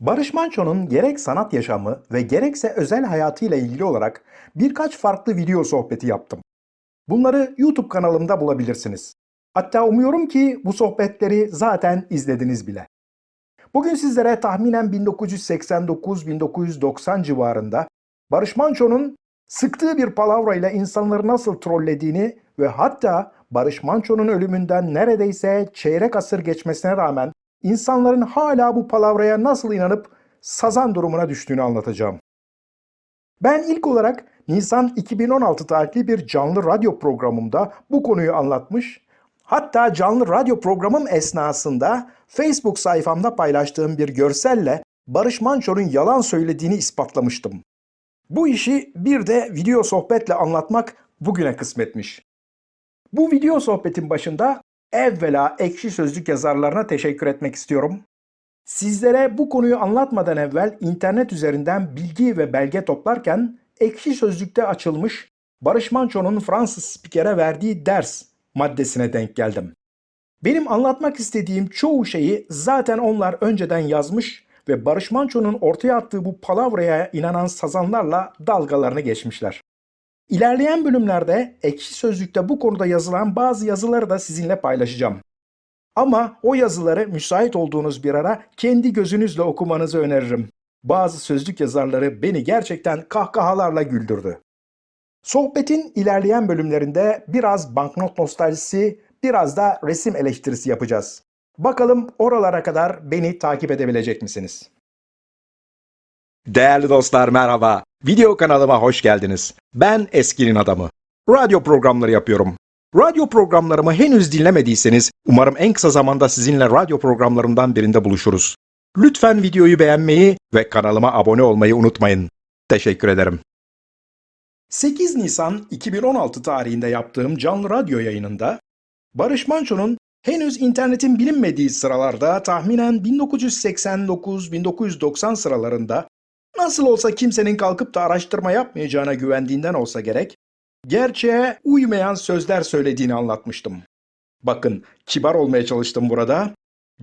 Barış Manço'nun gerek sanat yaşamı ve gerekse özel hayatıyla ilgili olarak birkaç farklı video sohbeti yaptım. Bunları YouTube kanalımda bulabilirsiniz. Hatta umuyorum ki bu sohbetleri zaten izlediniz bile. Bugün sizlere tahminen 1989-1990 civarında Barış Manço'nun sıktığı bir palavrayla insanları nasıl trollediğini ve hatta Barış Manço'nun ölümünden neredeyse çeyrek asır geçmesine rağmen insanların hala bu palavraya nasıl inanıp sazan durumuna düştüğünü anlatacağım. Ben ilk olarak Nisan 2016 tarihli bir canlı radyo programımda bu konuyu anlatmış, hatta canlı radyo programım esnasında Facebook sayfamda paylaştığım bir görselle Barış Manço'nun yalan söylediğini ispatlamıştım. Bu işi bir de video sohbetle anlatmak bugüne kısmetmiş. Bu video sohbetin başında evvela ekşi sözlük yazarlarına teşekkür etmek istiyorum. Sizlere bu konuyu anlatmadan evvel internet üzerinden bilgi ve belge toplarken ekşi sözlükte açılmış Barış Manço'nun Fransız spikere verdiği ders maddesine denk geldim. Benim anlatmak istediğim çoğu şeyi zaten onlar önceden yazmış ve Barış Manço'nun ortaya attığı bu palavraya inanan sazanlarla dalgalarını geçmişler. İlerleyen bölümlerde ekşi sözlükte bu konuda yazılan bazı yazıları da sizinle paylaşacağım. Ama o yazıları müsait olduğunuz bir ara kendi gözünüzle okumanızı öneririm. Bazı sözlük yazarları beni gerçekten kahkahalarla güldürdü. Sohbetin ilerleyen bölümlerinde biraz banknot nostaljisi, biraz da resim eleştirisi yapacağız. Bakalım oralara kadar beni takip edebilecek misiniz? Değerli dostlar merhaba. Video kanalıma hoş geldiniz. Ben Eskinin Adamı. Radyo programları yapıyorum. Radyo programlarımı henüz dinlemediyseniz umarım en kısa zamanda sizinle radyo programlarımdan birinde buluşuruz. Lütfen videoyu beğenmeyi ve kanalıma abone olmayı unutmayın. Teşekkür ederim. 8 Nisan 2016 tarihinde yaptığım canlı radyo yayınında Barış Manço'nun henüz internetin bilinmediği sıralarda tahminen 1989-1990 sıralarında nasıl olsa kimsenin kalkıp da araştırma yapmayacağına güvendiğinden olsa gerek, gerçeğe uymayan sözler söylediğini anlatmıştım. Bakın, kibar olmaya çalıştım burada.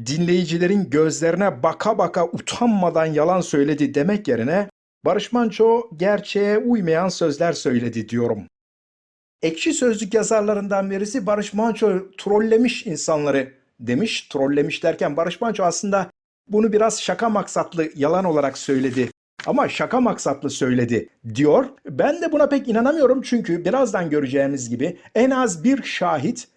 Dinleyicilerin gözlerine baka baka utanmadan yalan söyledi demek yerine Barış Manço gerçeğe uymayan sözler söyledi diyorum. Ekşi Sözlük yazarlarından birisi Barış Manço trollemiş insanları demiş. Trollemiş derken Barış Manço aslında bunu biraz şaka maksatlı yalan olarak söyledi. Ama şaka maksatlı söyledi diyor. Ben de buna pek inanamıyorum çünkü birazdan göreceğimiz gibi en az bir şahit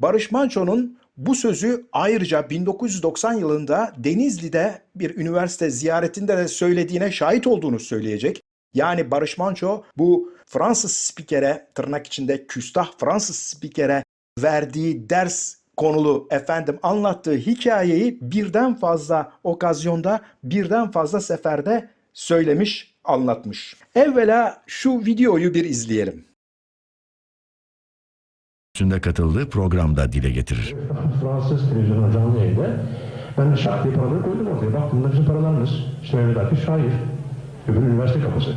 Barış Manço'nun bu sözü ayrıca 1990 yılında Denizli'de bir üniversite ziyaretinde de söylediğine şahit olduğunu söyleyecek. Yani Barış Manço bu Fransız spikere tırnak içinde küstah Fransız spikere verdiği ders konulu efendim anlattığı hikayeyi birden fazla okazyonda birden fazla seferde söylemiş, anlatmış. Evvela şu videoyu bir izleyelim. üstünde katıldığı programda dile getirir. Fransız televizyonuna canlı yayında ben şak diye paraları koydum ortaya. Bak bunlar bizim paralarımız. İşte Mehmet Akif şair. Öbür üniversite kapısı.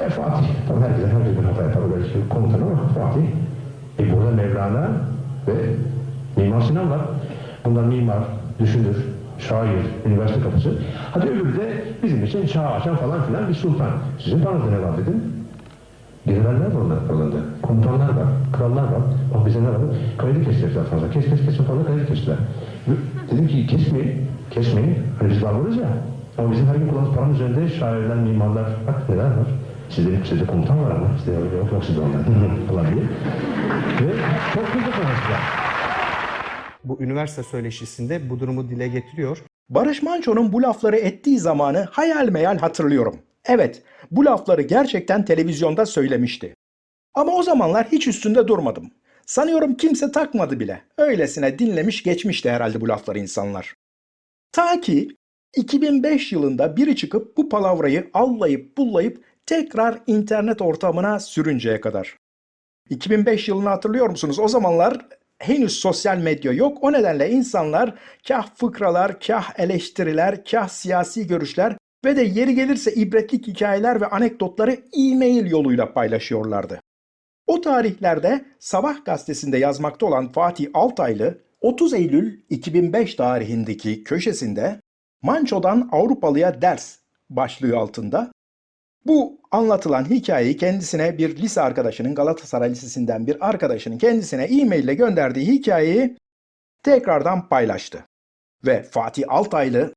E, Fatih. Tabii herkese herkes bir hata yapar. Belki komutan ama Fatih. E burada Mevlana ve Mimar Sinan var. Bunlar mimar, düşünür, şair, üniversite kapısı. Hadi öbürü de bizim için çağ açan falan filan bir sultan. Sizin paranızda ne var dedim. Generaller var onlar aralarında. Komutanlar var, krallar var. Bak bize ne var? Kredi kestiler fazla. Kes kes kes fazla kredi kestiler. Dedim ki kesmeyin, kesmeyin. Hani biz varlarız ya. Ama bizim her gün kullandığımız paranın üzerinde şairler, mimarlar, bak neler var. Sizde, sizde komutan var ama sizde yok, yok, sizde onlar. falan diye. Ve çok güzel konuştular. Bu üniversite söyleşisinde bu durumu dile getiriyor. Barış Manço'nun bu lafları ettiği zamanı hayal meyal hatırlıyorum. Evet, bu lafları gerçekten televizyonda söylemişti. Ama o zamanlar hiç üstünde durmadım. Sanıyorum kimse takmadı bile. Öylesine dinlemiş geçmişti herhalde bu lafları insanlar. Ta ki 2005 yılında biri çıkıp bu palavrayı allayıp bullayıp tekrar internet ortamına sürünceye kadar. 2005 yılını hatırlıyor musunuz? O zamanlar henüz sosyal medya yok. O nedenle insanlar kah fıkralar, kah eleştiriler, kah siyasi görüşler ve de yeri gelirse ibretlik hikayeler ve anekdotları e-mail yoluyla paylaşıyorlardı. O tarihlerde Sabah gazetesinde yazmakta olan Fatih Altaylı 30 Eylül 2005 tarihindeki köşesinde Manço'dan Avrupalıya ders başlığı altında. Bu anlatılan hikayeyi kendisine bir lise arkadaşının Galatasaray Lisesi'nden bir arkadaşının kendisine e-mail ile gönderdiği hikayeyi tekrardan paylaştı. Ve Fatih Altaylı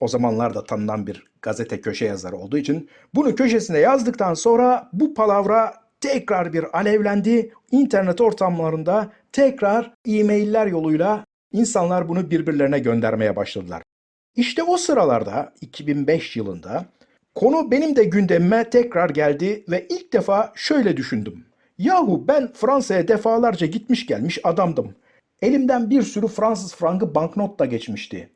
o zamanlarda tanınan bir gazete köşe yazarı olduğu için bunu köşesine yazdıktan sonra bu palavra tekrar bir alevlendi. İnternet ortamlarında tekrar e-mailler yoluyla insanlar bunu birbirlerine göndermeye başladılar. İşte o sıralarda 2005 yılında konu benim de gündemime tekrar geldi ve ilk defa şöyle düşündüm. Yahu ben Fransa'ya defalarca gitmiş gelmiş adamdım. Elimden bir sürü Fransız frangı banknot da geçmişti.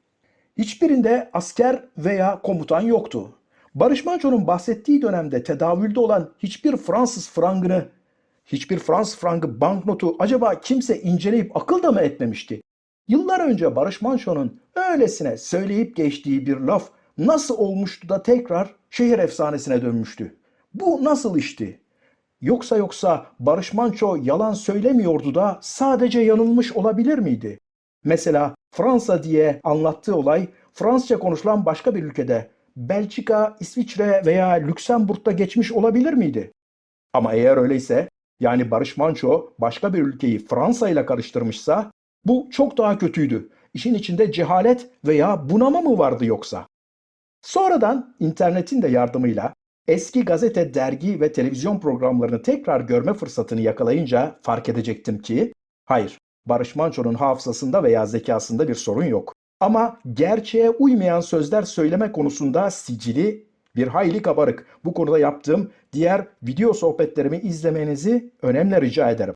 Hiçbirinde asker veya komutan yoktu. Barış Manço'nun bahsettiği dönemde tedavülde olan hiçbir Fransız frangını, hiçbir Fransız frangı banknotu acaba kimse inceleyip akıl da mı etmemişti? Yıllar önce Barış Manço'nun öylesine söyleyip geçtiği bir laf nasıl olmuştu da tekrar şehir efsanesine dönmüştü? Bu nasıl işti? Yoksa yoksa Barış Manço yalan söylemiyordu da sadece yanılmış olabilir miydi? Mesela Fransa diye anlattığı olay Fransızca konuşulan başka bir ülkede Belçika, İsviçre veya Lüksemburg'da geçmiş olabilir miydi? Ama eğer öyleyse yani Barış Manço başka bir ülkeyi Fransa ile karıştırmışsa bu çok daha kötüydü. İşin içinde cehalet veya bunama mı vardı yoksa? Sonradan internetin de yardımıyla eski gazete, dergi ve televizyon programlarını tekrar görme fırsatını yakalayınca fark edecektim ki hayır, Barış Manço'nun hafızasında veya zekasında bir sorun yok. Ama gerçeğe uymayan sözler söyleme konusunda sicili bir hayli kabarık. Bu konuda yaptığım diğer video sohbetlerimi izlemenizi önemli rica ederim.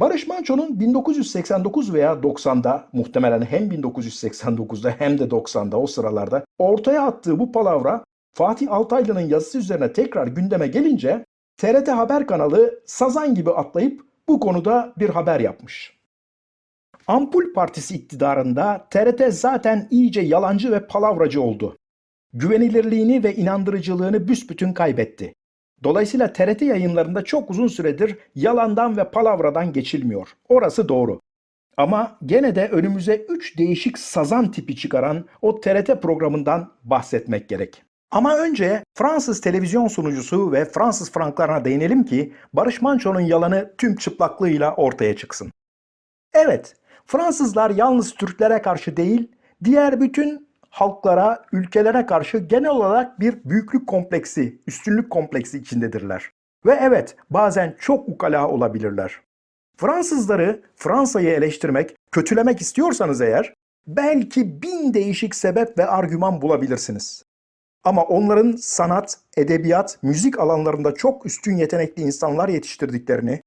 Barış Manço'nun 1989 veya 90'da muhtemelen hem 1989'da hem de 90'da o sıralarda ortaya attığı bu palavra Fatih Altaylı'nın yazısı üzerine tekrar gündeme gelince TRT Haber kanalı sazan gibi atlayıp bu konuda bir haber yapmış. Ampul Partisi iktidarında TRT zaten iyice yalancı ve palavracı oldu. Güvenilirliğini ve inandırıcılığını büsbütün kaybetti. Dolayısıyla TRT yayınlarında çok uzun süredir yalandan ve palavradan geçilmiyor. Orası doğru. Ama gene de önümüze üç değişik sazan tipi çıkaran o TRT programından bahsetmek gerek. Ama önce Fransız televizyon sunucusu ve Fransız franklarına değinelim ki Barış Manço'nun yalanı tüm çıplaklığıyla ortaya çıksın. Evet, Fransızlar yalnız Türklere karşı değil, diğer bütün halklara, ülkelere karşı genel olarak bir büyüklük kompleksi, üstünlük kompleksi içindedirler. Ve evet, bazen çok ukala olabilirler. Fransızları, Fransa'yı eleştirmek, kötülemek istiyorsanız eğer, belki bin değişik sebep ve argüman bulabilirsiniz. Ama onların sanat, edebiyat, müzik alanlarında çok üstün yetenekli insanlar yetiştirdiklerini,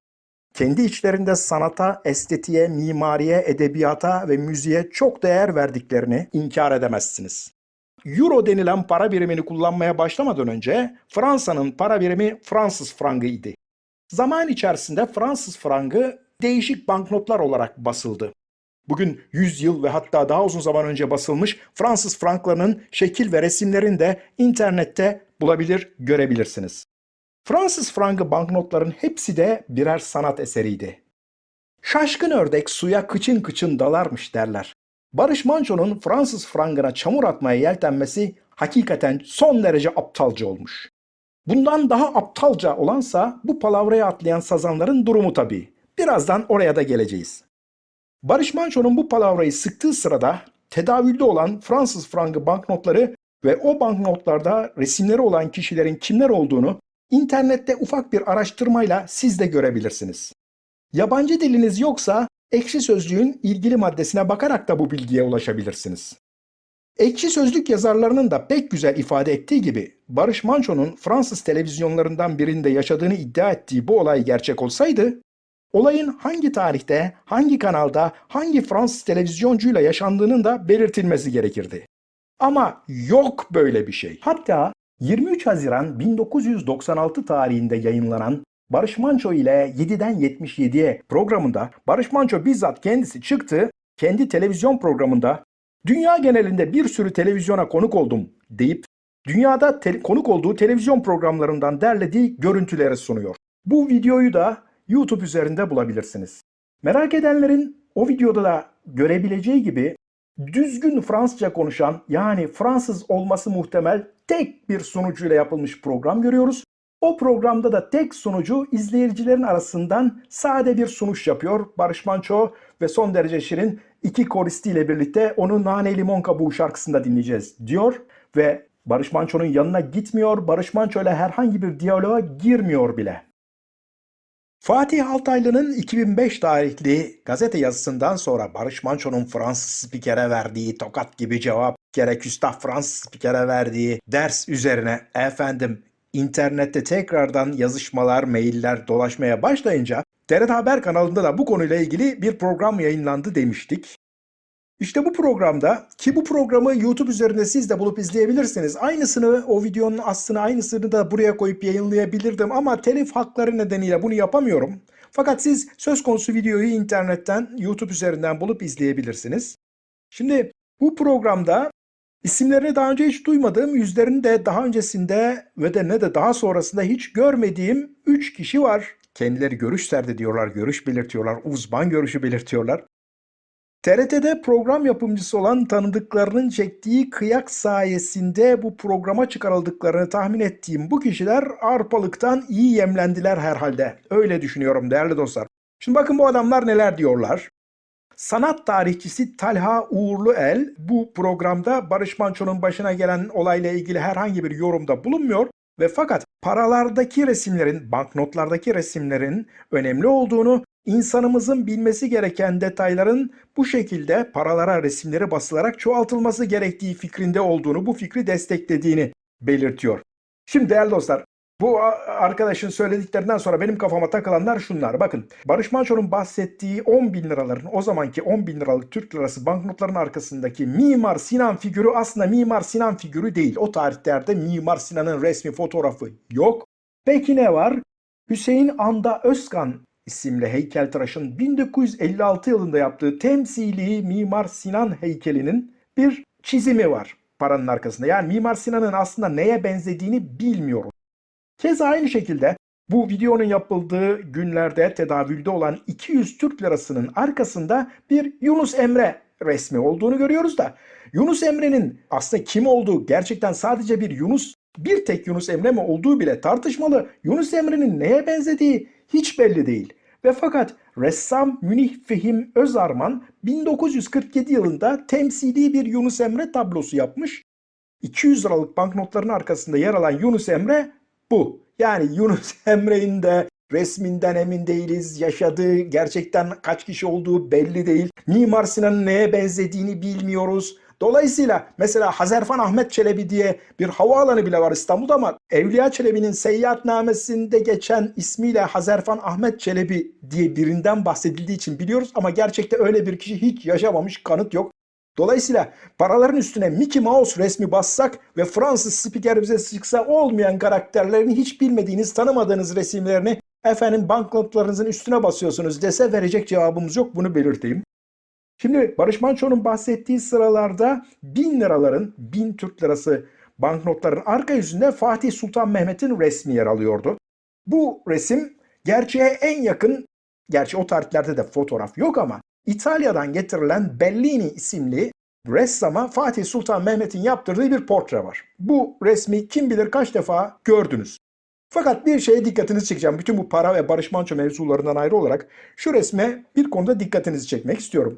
kendi içlerinde sanata, estetiğe, mimariye, edebiyata ve müziğe çok değer verdiklerini inkar edemezsiniz. Euro denilen para birimini kullanmaya başlamadan önce Fransa'nın para birimi Fransız frangı idi. Zaman içerisinde Fransız frangı değişik banknotlar olarak basıldı. Bugün 100 yıl ve hatta daha uzun zaman önce basılmış Fransız franklarının şekil ve resimlerini de internette bulabilir, görebilirsiniz. Fransız frangı banknotların hepsi de birer sanat eseriydi. Şaşkın ördek suya kıçın kıçın dalarmış derler. Barış Manço'nun Fransız frangına çamur atmaya yeltenmesi hakikaten son derece aptalca olmuş. Bundan daha aptalca olansa bu palavraya atlayan sazanların durumu tabii. Birazdan oraya da geleceğiz. Barış Manço'nun bu palavrayı sıktığı sırada tedavülde olan Fransız frangı banknotları ve o banknotlarda resimleri olan kişilerin kimler olduğunu internette ufak bir araştırmayla siz de görebilirsiniz. Yabancı diliniz yoksa Ekşi Sözlüğün ilgili maddesine bakarak da bu bilgiye ulaşabilirsiniz. Ekşi Sözlük yazarlarının da pek güzel ifade ettiği gibi Barış Manço'nun Fransız televizyonlarından birinde yaşadığını iddia ettiği bu olay gerçek olsaydı, olayın hangi tarihte, hangi kanalda, hangi Fransız televizyoncuyla yaşandığının da belirtilmesi gerekirdi. Ama yok böyle bir şey. Hatta 23 Haziran 1996 tarihinde yayınlanan Barış Manço ile 7'den 77'ye programında Barış Manço bizzat kendisi çıktı, kendi televizyon programında dünya genelinde bir sürü televizyona konuk oldum deyip dünyada konuk olduğu televizyon programlarından derlediği görüntüleri sunuyor. Bu videoyu da YouTube üzerinde bulabilirsiniz. Merak edenlerin o videoda da görebileceği gibi düzgün Fransızca konuşan yani Fransız olması muhtemel tek bir sunucuyla yapılmış program görüyoruz. O programda da tek sunucu izleyicilerin arasından sade bir sunuş yapıyor. Barış Manço ve son derece şirin iki koristiyle birlikte onu Nane Limon Kabuğu şarkısında dinleyeceğiz diyor ve Barış Manço'nun yanına gitmiyor, Barış Manço ile herhangi bir diyaloğa girmiyor bile. Fatih Altaylı'nın 2005 tarihli gazete yazısından sonra Barış Manço'nun Fransız spikere verdiği tokat gibi cevap, gerek Üstad Fransız spikere verdiği ders üzerine efendim internette tekrardan yazışmalar, mailler dolaşmaya başlayınca TRT Haber kanalında da bu konuyla ilgili bir program yayınlandı demiştik. İşte bu programda ki bu programı YouTube üzerinde siz de bulup izleyebilirsiniz. Aynısını o videonun aslını aynısını da buraya koyup yayınlayabilirdim ama telif hakları nedeniyle bunu yapamıyorum. Fakat siz söz konusu videoyu internetten YouTube üzerinden bulup izleyebilirsiniz. Şimdi bu programda isimlerini daha önce hiç duymadığım, yüzlerini de daha öncesinde ve de ne de daha sonrasında hiç görmediğim 3 kişi var. Kendileri görüş serdi diyorlar, görüş belirtiyorlar, uzman görüşü belirtiyorlar. TRT'de program yapımcısı olan tanıdıklarının çektiği kıyak sayesinde bu programa çıkarıldıklarını tahmin ettiğim bu kişiler arpalıktan iyi yemlendiler herhalde. Öyle düşünüyorum değerli dostlar. Şimdi bakın bu adamlar neler diyorlar. Sanat tarihçisi Talha Uğurluel bu programda Barış Manço'nun başına gelen olayla ilgili herhangi bir yorumda bulunmuyor ve fakat paralardaki resimlerin, banknotlardaki resimlerin önemli olduğunu, insanımızın bilmesi gereken detayların bu şekilde paralara resimleri basılarak çoğaltılması gerektiği fikrinde olduğunu, bu fikri desteklediğini belirtiyor. Şimdi değerli dostlar, bu arkadaşın söylediklerinden sonra benim kafama takılanlar şunlar. Bakın Barış Manço'nun bahsettiği 10 bin liraların o zamanki 10 bin liralık Türk lirası banknotların arkasındaki Mimar Sinan figürü aslında Mimar Sinan figürü değil. O tarihlerde Mimar Sinan'ın resmi fotoğrafı yok. Peki ne var? Hüseyin Anda Özkan isimli heykeltıraşın 1956 yılında yaptığı temsili Mimar Sinan heykelinin bir çizimi var paranın arkasında. Yani Mimar Sinan'ın aslında neye benzediğini bilmiyoruz. Keza aynı şekilde bu videonun yapıldığı günlerde tedavülde olan 200 Türk lirasının arkasında bir Yunus Emre resmi olduğunu görüyoruz da Yunus Emre'nin aslında kim olduğu gerçekten sadece bir Yunus bir tek Yunus Emre mi olduğu bile tartışmalı. Yunus Emre'nin neye benzediği hiç belli değil. Ve fakat ressam Münih Fehim Özarman 1947 yılında temsili bir Yunus Emre tablosu yapmış. 200 liralık banknotların arkasında yer alan Yunus Emre bu. Yani Yunus Emre'nin de resminden emin değiliz. Yaşadığı gerçekten kaç kişi olduğu belli değil. Mimar Sinan'ın neye benzediğini bilmiyoruz. Dolayısıyla mesela Hazerfan Ahmet Çelebi diye bir havaalanı bile var İstanbul'da ama Evliya Çelebi'nin seyahatnamesinde geçen ismiyle Hazerfan Ahmet Çelebi diye birinden bahsedildiği için biliyoruz ama gerçekte öyle bir kişi hiç yaşamamış kanıt yok. Dolayısıyla paraların üstüne Mickey Mouse resmi bassak ve Fransız spiker bize çıksa olmayan karakterlerini hiç bilmediğiniz, tanımadığınız resimlerini efendim banknotlarınızın üstüne basıyorsunuz dese verecek cevabımız yok bunu belirteyim. Şimdi Barış Manço'nun bahsettiği sıralarda bin liraların, bin Türk lirası banknotların arka yüzünde Fatih Sultan Mehmet'in resmi yer alıyordu. Bu resim gerçeğe en yakın, gerçi o tarihlerde de fotoğraf yok ama İtalya'dan getirilen Bellini isimli ressama Fatih Sultan Mehmet'in yaptırdığı bir portre var. Bu resmi kim bilir kaç defa gördünüz. Fakat bir şeye dikkatinizi çekeceğim. Bütün bu para ve Barış Manço mevzularından ayrı olarak şu resme bir konuda dikkatinizi çekmek istiyorum.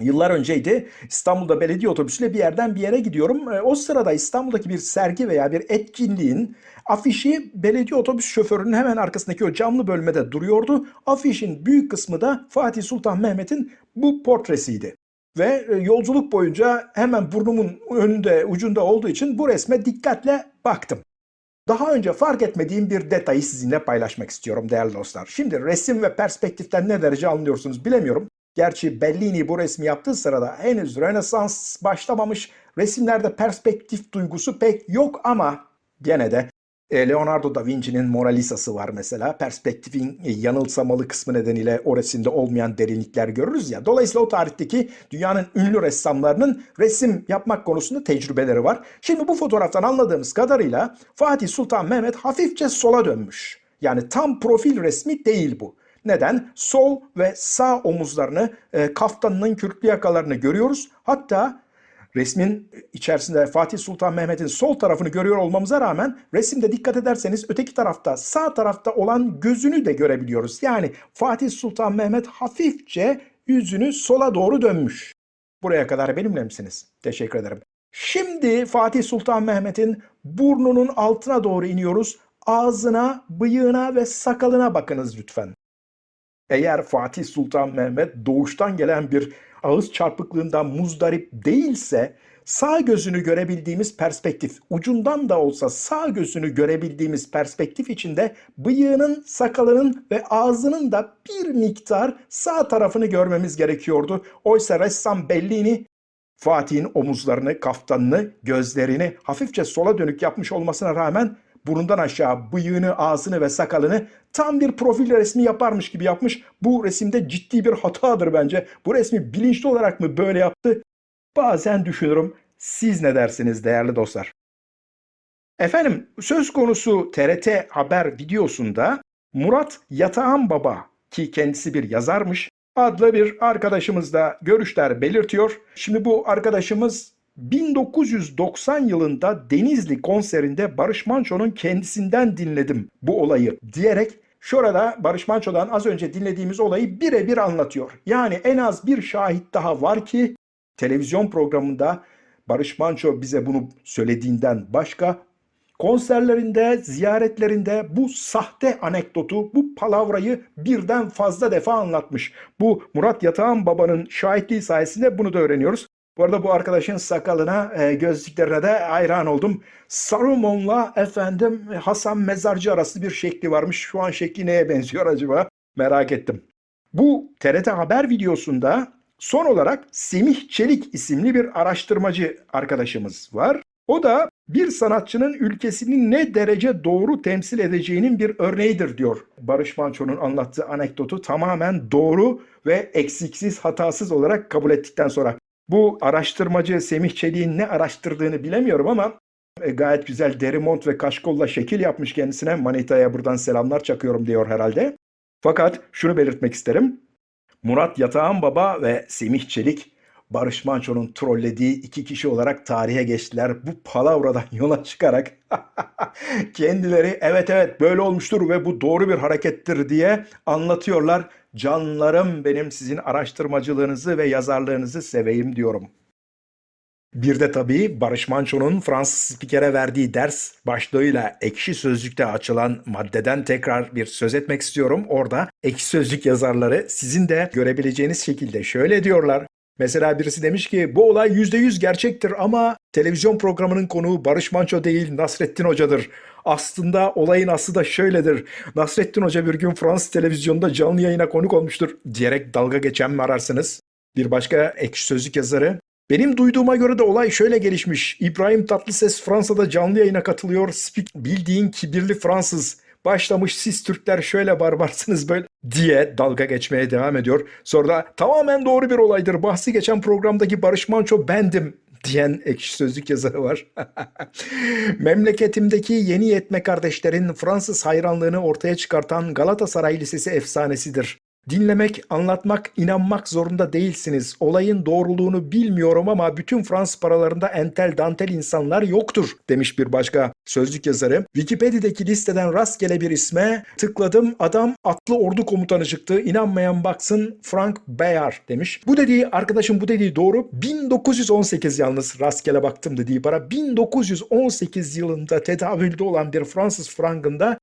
Yıllar önceydi. İstanbul'da belediye otobüsüyle bir yerden bir yere gidiyorum. E, O sırada İstanbul'daki bir sergi veya bir etkinliğin afişi belediye otobüs şoförünün hemen arkasındaki o camlı bölmede duruyordu. Afişin büyük kısmı da Fatih Sultan Mehmet'in bu portresiydi. Ve e, yolculuk boyunca hemen burnumun önünde ucunda olduğu için bu resme dikkatle baktım. Daha önce fark etmediğim bir detayı sizinle paylaşmak istiyorum değerli dostlar. Şimdi resim ve perspektiften ne derece anlıyorsunuz bilemiyorum. Gerçi Bellini bu resmi yaptığı sırada henüz Rönesans başlamamış, resimlerde perspektif duygusu pek yok ama gene de e, Leonardo da Vinci'nin Mona Lisa'sı var mesela. Perspektifin e, yanılsamalı kısmı nedeniyle o resimde olmayan derinlikler görürüz ya. Dolayısıyla o tarihteki dünyanın ünlü ressamlarının resim yapmak konusunda tecrübeleri var. Şimdi bu fotoğraftan anladığımız kadarıyla Fatih Sultan Mehmet hafifçe sola dönmüş. Yani tam profil resmi değil bu. Neden? Sol ve sağ omuzlarını, e, kaftanının kürklü yakalarını görüyoruz. Hatta resmin içerisinde Fatih Sultan Mehmet'in sol tarafını görüyor olmamıza rağmen resimde dikkat ederseniz öteki tarafta sağ tarafta olan gözünü de görebiliyoruz. Yani Fatih Sultan Mehmet hafifçe yüzünü sola doğru dönmüş. Buraya kadar benimle misiniz? Teşekkür ederim. Şimdi Fatih Sultan Mehmet'in burnunun altına doğru iniyoruz. Ağzına, bıyığına ve sakalına bakınız lütfen. Eğer Fatih Sultan Mehmet doğuştan gelen bir ağız çarpıklığından muzdarip değilse sağ gözünü görebildiğimiz perspektif, ucundan da olsa sağ gözünü görebildiğimiz perspektif içinde bıyığının, sakalının ve ağzının da bir miktar sağ tarafını görmemiz gerekiyordu. Oysa ressam Bellini Fatih'in omuzlarını, kaftanını, gözlerini hafifçe sola dönük yapmış olmasına rağmen burundan aşağı bıyığını, ağzını ve sakalını tam bir profil resmi yaparmış gibi yapmış. Bu resimde ciddi bir hatadır bence. Bu resmi bilinçli olarak mı böyle yaptı? Bazen düşünürüm. Siz ne dersiniz değerli dostlar? Efendim söz konusu TRT Haber videosunda Murat Yatağan Baba ki kendisi bir yazarmış adlı bir arkadaşımızla görüşler belirtiyor. Şimdi bu arkadaşımız 1990 yılında Denizli konserinde Barış Manço'nun kendisinden dinledim bu olayı diyerek şurada Barış Manço'dan az önce dinlediğimiz olayı birebir anlatıyor. Yani en az bir şahit daha var ki televizyon programında Barış Manço bize bunu söylediğinden başka konserlerinde, ziyaretlerinde bu sahte anekdotu, bu palavrayı birden fazla defa anlatmış. Bu Murat Yatağan babanın şahitliği sayesinde bunu da öğreniyoruz. Bu arada bu arkadaşın sakalına, e, gözlüklerine de hayran oldum. Saruman'la efendim Hasan Mezarcı arası bir şekli varmış. Şu an şekli neye benziyor acaba? Merak ettim. Bu TRT Haber videosunda son olarak Semih Çelik isimli bir araştırmacı arkadaşımız var. O da bir sanatçının ülkesini ne derece doğru temsil edeceğinin bir örneğidir diyor. Barış Manço'nun anlattığı anekdotu tamamen doğru ve eksiksiz hatasız olarak kabul ettikten sonra. Bu araştırmacı Semih Çelik'in ne araştırdığını bilemiyorum ama e, gayet güzel deri mont ve kaşkolla şekil yapmış kendisine. Manita'ya buradan selamlar çakıyorum diyor herhalde. Fakat şunu belirtmek isterim. Murat Yatağan Baba ve Semih Çelik Barış Manço'nun trollediği iki kişi olarak tarihe geçtiler. Bu palavradan yola çıkarak kendileri evet evet böyle olmuştur ve bu doğru bir harekettir diye anlatıyorlar. Canlarım benim sizin araştırmacılığınızı ve yazarlığınızı seveyim diyorum. Bir de tabii Barış Manço'nun Fransız spikere verdiği ders başlığıyla ekşi sözlükte açılan maddeden tekrar bir söz etmek istiyorum. Orada ekşi sözlük yazarları sizin de görebileceğiniz şekilde şöyle diyorlar. Mesela birisi demiş ki bu olay %100 gerçektir ama televizyon programının konuğu Barış Manço değil Nasrettin Hoca'dır. Aslında olayın aslı da şöyledir. Nasrettin Hoca bir gün Fransız televizyonda canlı yayına konuk olmuştur diyerek dalga geçen mi ararsınız? Bir başka ekşi sözlük yazarı benim duyduğuma göre de olay şöyle gelişmiş. İbrahim Tatlıses Fransa'da canlı yayına katılıyor. Spik bildiğin kibirli Fransız. Başlamış siz Türkler şöyle barbarsınız böyle diye dalga geçmeye devam ediyor. Sonra da tamamen doğru bir olaydır. Bahsi geçen programdaki Barış Manço bendim diyen ekşi sözlük yazarı var. Memleketimdeki yeni yetme kardeşlerin Fransız hayranlığını ortaya çıkartan Galatasaray Lisesi efsanesidir. Dinlemek, anlatmak, inanmak zorunda değilsiniz. Olayın doğruluğunu bilmiyorum ama bütün Fransız paralarında entel dantel insanlar yoktur demiş bir başka sözlük yazarı. Wikipedia'daki listeden rastgele bir isme tıkladım. Adam atlı ordu komutanı çıktı. İnanmayan baksın Frank Bayard demiş. Bu dediği arkadaşım bu dediği doğru. 1918 yalnız rastgele baktım dediği para. 1918 yılında tedavülde olan bir Fransız frangında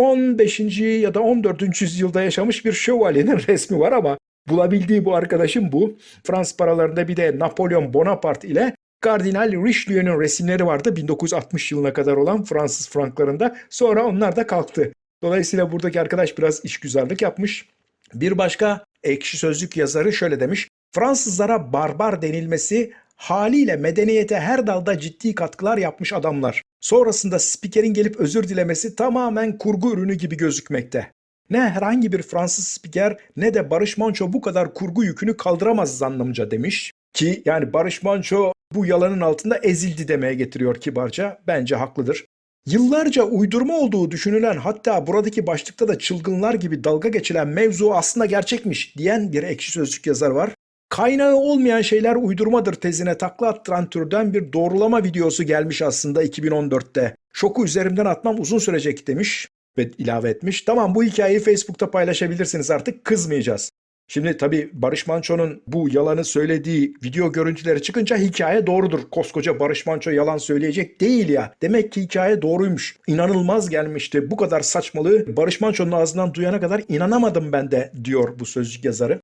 15. ya da 14. yüzyılda yaşamış bir şövalyenin resmi var ama bulabildiği bu arkadaşım bu. Fransız paralarında bir de Napolyon Bonaparte ile Kardinal Richelieu'nun resimleri vardı 1960 yılına kadar olan Fransız franklarında. Sonra onlar da kalktı. Dolayısıyla buradaki arkadaş biraz işgüzarlık yapmış. Bir başka ekşi sözlük yazarı şöyle demiş. Fransızlara barbar denilmesi haliyle medeniyete her dalda ciddi katkılar yapmış adamlar. Sonrasında spikerin gelip özür dilemesi tamamen kurgu ürünü gibi gözükmekte. Ne herhangi bir Fransız spiker ne de Barış Manço bu kadar kurgu yükünü kaldıramaz zannımca demiş. Ki yani Barış Manço bu yalanın altında ezildi demeye getiriyor kibarca. Bence haklıdır. Yıllarca uydurma olduğu düşünülen hatta buradaki başlıkta da çılgınlar gibi dalga geçilen mevzu aslında gerçekmiş diyen bir ekşi sözlük yazar var. Kaynağı olmayan şeyler uydurmadır tezine takla attıran türden bir doğrulama videosu gelmiş aslında 2014'te. Şoku üzerimden atmam uzun sürecek demiş ve ilave etmiş. Tamam bu hikayeyi Facebook'ta paylaşabilirsiniz artık kızmayacağız. Şimdi tabii Barış Manço'nun bu yalanı söylediği video görüntüleri çıkınca hikaye doğrudur. Koskoca Barış Manço yalan söyleyecek değil ya. Demek ki hikaye doğruymuş. İnanılmaz gelmişti. Bu kadar saçmalığı Barış Manço'nun ağzından duyana kadar inanamadım ben de diyor bu sözlük yazarı.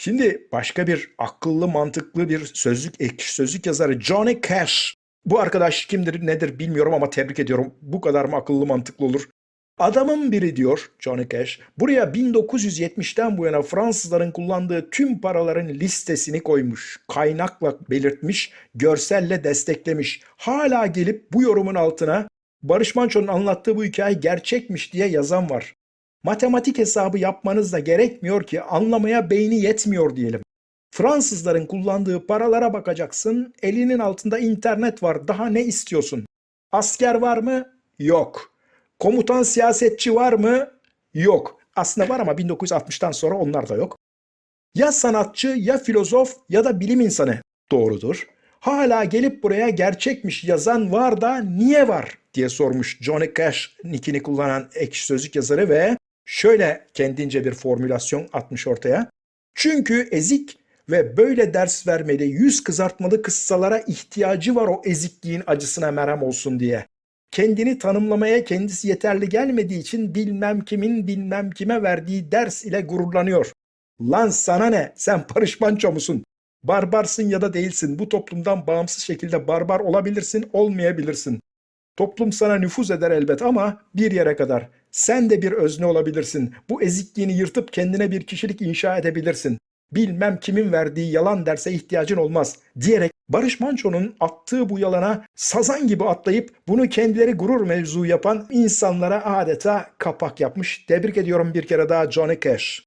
Şimdi başka bir akıllı mantıklı bir sözlük ekşi sözlük yazarı Johnny Cash. Bu arkadaş kimdir nedir bilmiyorum ama tebrik ediyorum. Bu kadar mı akıllı mantıklı olur? Adamın biri diyor Johnny Cash, buraya 1970'ten bu yana Fransızların kullandığı tüm paraların listesini koymuş, kaynakla belirtmiş, görselle desteklemiş. Hala gelip bu yorumun altına Barış Manço'nun anlattığı bu hikaye gerçekmiş diye yazan var. Matematik hesabı yapmanız da gerekmiyor ki anlamaya beyni yetmiyor diyelim. Fransızların kullandığı paralara bakacaksın, elinin altında internet var, daha ne istiyorsun? Asker var mı? Yok. Komutan siyasetçi var mı? Yok. Aslında var ama 1960'tan sonra onlar da yok. Ya sanatçı, ya filozof ya da bilim insanı. Doğrudur. Hala gelip buraya gerçekmiş yazan var da niye var diye sormuş Johnny Cash nickini kullanan ekşi sözlük yazarı ve şöyle kendince bir formülasyon atmış ortaya. Çünkü ezik ve böyle ders vermeli, yüz kızartmalı kıssalara ihtiyacı var o ezikliğin acısına merhem olsun diye kendini tanımlamaya kendisi yeterli gelmediği için bilmem kimin bilmem kime verdiği ders ile gururlanıyor. Lan sana ne? Sen Barış Manço musun? Barbarsın ya da değilsin. Bu toplumdan bağımsız şekilde barbar olabilirsin, olmayabilirsin. Toplum sana nüfuz eder elbet ama bir yere kadar. Sen de bir özne olabilirsin. Bu ezikliğini yırtıp kendine bir kişilik inşa edebilirsin. Bilmem kimin verdiği yalan derse ihtiyacın olmaz diyerek Barış Manço'nun attığı bu yalana sazan gibi atlayıp bunu kendileri gurur mevzu yapan insanlara adeta kapak yapmış. Tebrik ediyorum bir kere daha Johnny Cash.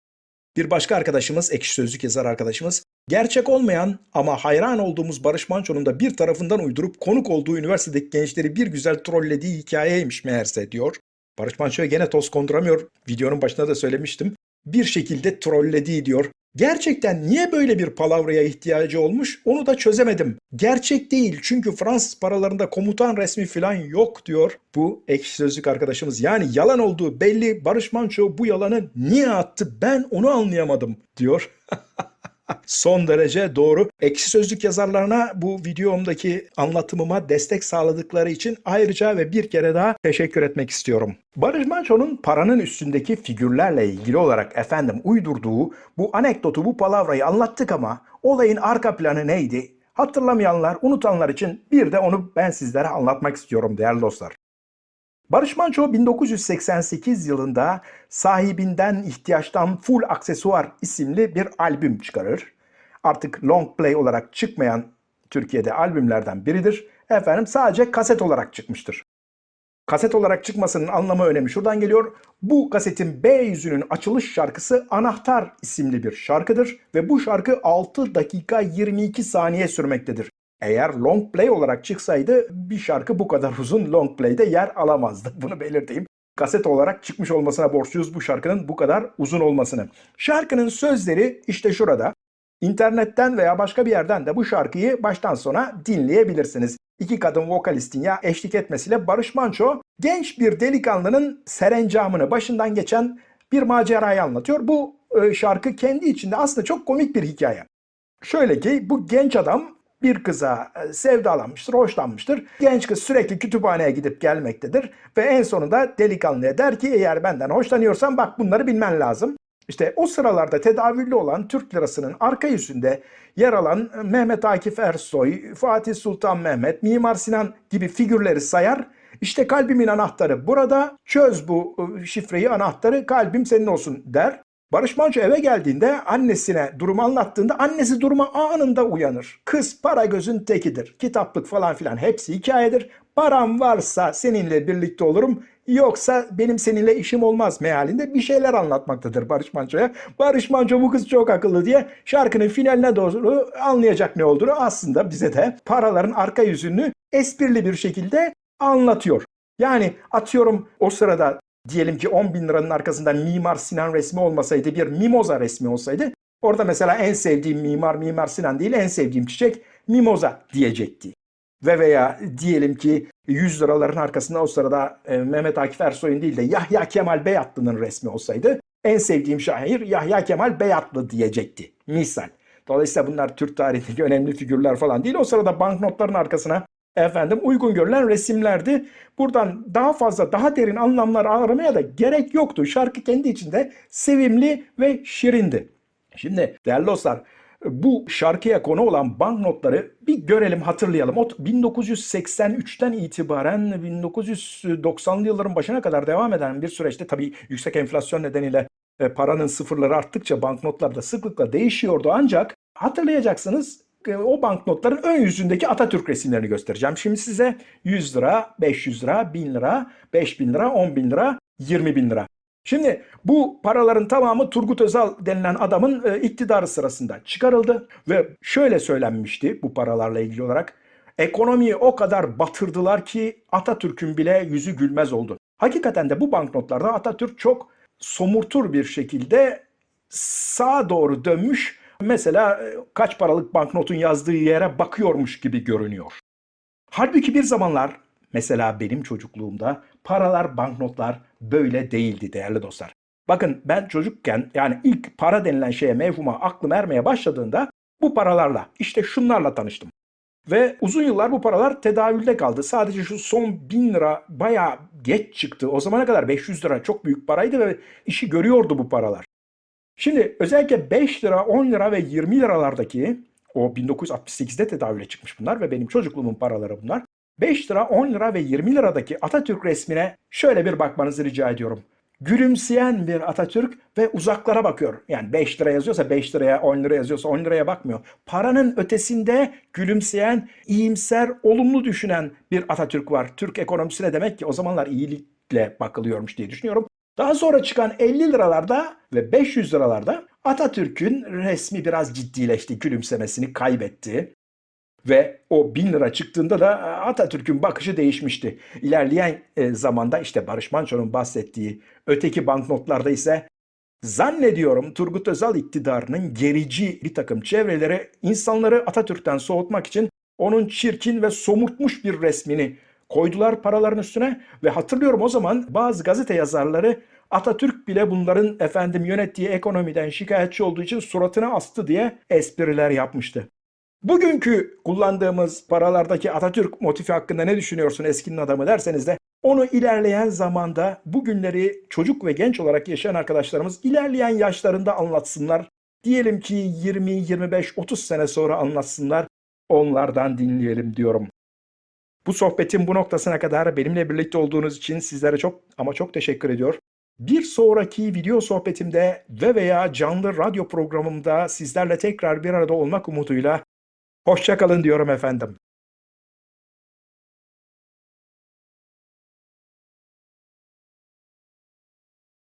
Bir başka arkadaşımız, ekşi sözlük yazar arkadaşımız, gerçek olmayan ama hayran olduğumuz Barış Manço'nun da bir tarafından uydurup konuk olduğu üniversitedeki gençleri bir güzel trollediği hikayeymiş meğerse diyor. Barış Manço'ya gene toz konduramıyor. Videonun başında da söylemiştim. Bir şekilde trollediği diyor. Gerçekten niye böyle bir palavraya ihtiyacı olmuş onu da çözemedim. Gerçek değil çünkü Fransız paralarında komutan resmi falan yok diyor bu ekşi sözlük arkadaşımız. Yani yalan olduğu belli Barış Manço bu yalanı niye attı ben onu anlayamadım diyor. Son derece doğru. Ekşi Sözlük yazarlarına bu videomdaki anlatımıma destek sağladıkları için ayrıca ve bir kere daha teşekkür etmek istiyorum. Barış Manço'nun paranın üstündeki figürlerle ilgili olarak efendim uydurduğu bu anekdotu, bu palavrayı anlattık ama olayın arka planı neydi? Hatırlamayanlar, unutanlar için bir de onu ben sizlere anlatmak istiyorum değerli dostlar. Barış Manço 1988 yılında sahibinden ihtiyaçtan Full Aksesuar isimli bir albüm çıkarır. Artık long play olarak çıkmayan Türkiye'de albümlerden biridir. Efendim sadece kaset olarak çıkmıştır. Kaset olarak çıkmasının anlamı önemi şuradan geliyor. Bu kasetin B yüzünün açılış şarkısı Anahtar isimli bir şarkıdır ve bu şarkı 6 dakika 22 saniye sürmektedir. Eğer long play olarak çıksaydı bir şarkı bu kadar uzun long play'de yer alamazdı. Bunu belirteyim. Kaset olarak çıkmış olmasına borçluyuz bu şarkının bu kadar uzun olmasını. Şarkının sözleri işte şurada. İnternetten veya başka bir yerden de bu şarkıyı baştan sona dinleyebilirsiniz. İki kadın vokalistin ya eşlik etmesiyle Barış Manço genç bir delikanlının serencamını başından geçen bir macerayı anlatıyor. Bu e, şarkı kendi içinde aslında çok komik bir hikaye. Şöyle ki bu genç adam bir kıza e, sevdalanmıştır, hoşlanmıştır. Genç kız sürekli kütüphaneye gidip gelmektedir ve en sonunda delikanlıya der ki eğer benden hoşlanıyorsan bak bunları bilmen lazım. İşte o sıralarda tedavülli olan Türk lirasının arka yüzünde yer alan Mehmet Akif Ersoy, Fatih Sultan Mehmet, Mimar Sinan gibi figürleri sayar. İşte kalbimin anahtarı burada, çöz bu e, şifreyi anahtarı kalbim senin olsun der. Barış Manço eve geldiğinde annesine durumu anlattığında annesi duruma anında uyanır. Kız para gözün tekidir. Kitaplık falan filan hepsi hikayedir. Param varsa seninle birlikte olurum. Yoksa benim seninle işim olmaz mealinde bir şeyler anlatmaktadır Barış Manço'ya. Barış Manço bu kız çok akıllı diye şarkının finaline doğru anlayacak ne olduğunu aslında bize de paraların arka yüzünü esprili bir şekilde anlatıyor. Yani atıyorum o sırada diyelim ki 10 bin liranın arkasında Mimar Sinan resmi olmasaydı bir mimoza resmi olsaydı orada mesela en sevdiğim mimar Mimar Sinan değil en sevdiğim çiçek mimoza diyecekti. Ve veya diyelim ki 100 liraların arkasında o sırada e, Mehmet Akif Ersoy'un değil de Yahya Kemal Beyatlı'nın resmi olsaydı en sevdiğim şair Yahya Kemal Beyatlı diyecekti. Misal. Dolayısıyla bunlar Türk tarihindeki önemli figürler falan değil. O sırada banknotların arkasına efendim uygun görülen resimlerdi. Buradan daha fazla daha derin anlamlar aramaya da gerek yoktu. Şarkı kendi içinde sevimli ve şirindi. Şimdi değerli dostlar bu şarkıya konu olan banknotları bir görelim hatırlayalım. O 1983'ten itibaren 1990'lı yılların başına kadar devam eden bir süreçte tabii yüksek enflasyon nedeniyle e, paranın sıfırları arttıkça banknotlar da sıklıkla değişiyordu. Ancak hatırlayacaksınız o banknotların ön yüzündeki Atatürk resimlerini göstereceğim. Şimdi size 100 lira, 500 lira, 1000 lira, 5000 lira, 10 bin lira, 20 bin lira. Şimdi bu paraların tamamı Turgut Özal denilen adamın e, iktidarı sırasında çıkarıldı ve şöyle söylenmişti bu paralarla ilgili olarak. Ekonomiyi o kadar batırdılar ki Atatürk'ün bile yüzü gülmez oldu. Hakikaten de bu banknotlarda Atatürk çok somurtur bir şekilde sağa doğru dönmüş. Mesela e, kaç paralık banknotun yazdığı yere bakıyormuş gibi görünüyor. Halbuki bir zamanlar mesela benim çocukluğumda paralar, banknotlar böyle değildi değerli dostlar. Bakın ben çocukken yani ilk para denilen şeye mevhuma aklım ermeye başladığında bu paralarla işte şunlarla tanıştım. Ve uzun yıllar bu paralar tedavülde kaldı. Sadece şu son 1000 lira bayağı geç çıktı. O zamana kadar 500 lira çok büyük paraydı ve işi görüyordu bu paralar. Şimdi özellikle 5 lira, 10 lira ve 20 liralardaki o 1968'de tedavüle çıkmış bunlar ve benim çocukluğumun paraları bunlar. 5 lira, 10 lira ve 20 liradaki Atatürk resmine şöyle bir bakmanızı rica ediyorum. Gülümseyen bir Atatürk ve uzaklara bakıyor. Yani 5 lira yazıyorsa 5 liraya, 10 lira yazıyorsa 10 liraya bakmıyor. Paranın ötesinde gülümseyen, iyimser, olumlu düşünen bir Atatürk var. Türk ekonomisine demek ki o zamanlar iyilikle bakılıyormuş diye düşünüyorum. Daha sonra çıkan 50 liralarda ve 500 liralarda Atatürk'ün resmi biraz ciddileşti, gülümsemesini kaybetti. Ve o 1000 lira çıktığında da e, Atatürk'ün bakışı değişmişti. İlerleyen e, zamanda işte Barış Manço'nun bahsettiği öteki banknotlarda ise zannediyorum Turgut Özal iktidarının gerici bir takım çevreleri insanları Atatürk'ten soğutmak için onun çirkin ve somurtmuş bir resmini koydular paraların üstüne ve hatırlıyorum o zaman bazı gazete yazarları Atatürk bile bunların efendim yönettiği ekonomiden şikayetçi olduğu için suratına astı diye espriler yapmıştı. Bugünkü kullandığımız paralardaki Atatürk motifi hakkında ne düşünüyorsun eskinin adamı derseniz de onu ilerleyen zamanda bugünleri çocuk ve genç olarak yaşayan arkadaşlarımız ilerleyen yaşlarında anlatsınlar. Diyelim ki 20, 25, 30 sene sonra anlatsınlar. Onlardan dinleyelim diyorum. Bu sohbetin bu noktasına kadar benimle birlikte olduğunuz için sizlere çok ama çok teşekkür ediyor. Bir sonraki video sohbetimde ve veya canlı radyo programımda sizlerle tekrar bir arada olmak umuduyla hoşçakalın diyorum efendim.